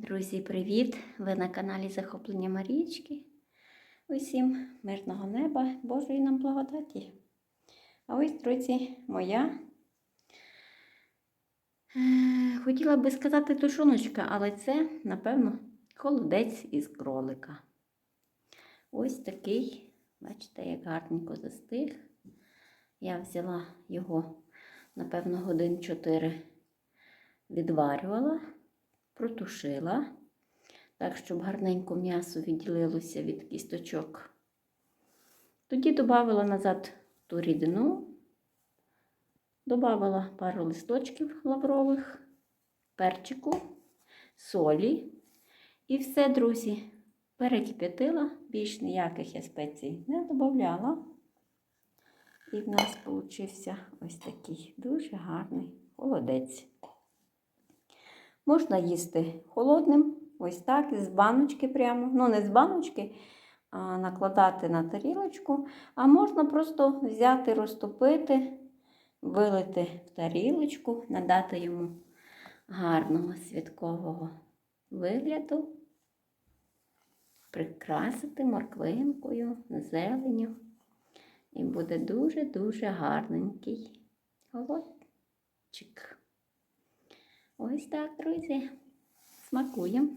Друзі, привіт! Ви на каналі Захоплення Марічки. Усім мирного неба, Божої нам благодаті. А ось, друзі, моя. е, Хотіла би сказати тушоночка, але це, напевно, холодець із кролика. Ось такий, бачите, як гарненько застиг. Я взяла його, напевно, годин 4 відварювала протушила, так, щоб гарненько м'ясо відділилося від кісточок. Тоді додавала назад ту рідину, додавала пару листочків лаврових, перчику, солі. І все, друзі, перекип'ятила, більш ніяких я спецій не додавала. І в нас получився ось такий дуже гарний холодець. Можна їсти холодним, ось так, з баночки прямо. Ну, не з баночки, а накладати на тарілочку. А можна просто взяти, розтопити, вилити в тарілочку, надати йому гарного святкового вигляду, прикрасити морквинкою, зеленю. І буде дуже-дуже гарненький голодчик. Ось так, друзі. Смакуємо.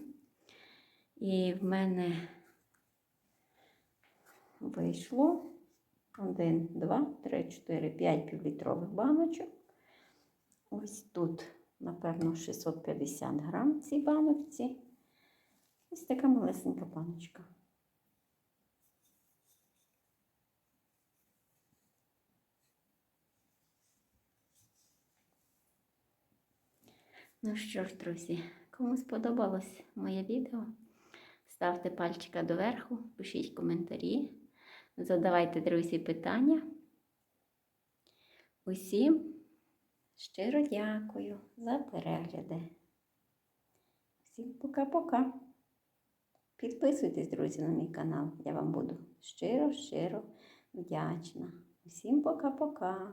І в мене вийшло 1, 2, 3, 4, 5 півлітрових баночок. Ось тут, напевно, 650 грам в цій баночці. Ось така малесенька баночка. Ну що ж, друзі, кому сподобалось моє відео, ставте пальчика доверху, пишіть коментарі, задавайте, друзі, питання. Усім щиро дякую за перегляди. Всім пока-пока. Підписуйтесь, друзі, на мій канал. Я вам буду щиро-щиро вдячна. Всім пока-пока.